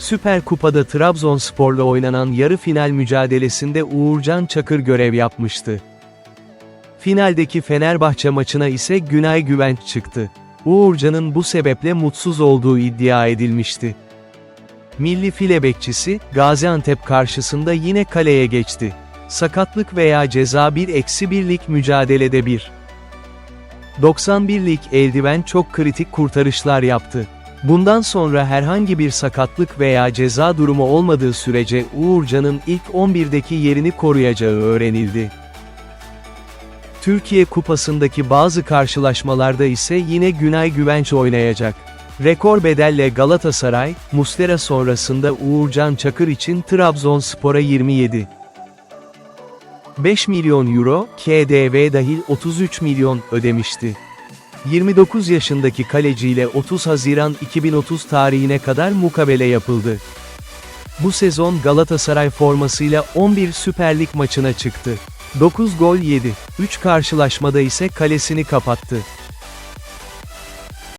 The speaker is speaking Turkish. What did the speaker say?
Süper Kupa'da Trabzonspor'la oynanan yarı final mücadelesinde Uğurcan Çakır görev yapmıştı. Finaldeki Fenerbahçe maçına ise Günay Güvenç çıktı. Uğurcan'ın bu sebeple mutsuz olduğu iddia edilmişti. Milli file bekçisi, Gaziantep karşısında yine kaleye geçti. Sakatlık veya ceza 1-1'lik mücadelede 1. 91'lik eldiven çok kritik kurtarışlar yaptı. Bundan sonra herhangi bir sakatlık veya ceza durumu olmadığı sürece Uğurcan'ın ilk 11'deki yerini koruyacağı öğrenildi. Türkiye Kupası'ndaki bazı karşılaşmalarda ise yine Günay Güvenç oynayacak. Rekor bedelle Galatasaray, Muslera sonrasında Uğurcan Çakır için Trabzonspor'a 27. 5 milyon euro, KDV dahil 33 milyon ödemişti. 29 yaşındaki kaleciyle 30 Haziran 2030 tarihine kadar mukabele yapıldı. Bu sezon Galatasaray formasıyla 11 Süper Lig maçına çıktı. 9 gol yedi, 3 karşılaşmada ise kalesini kapattı.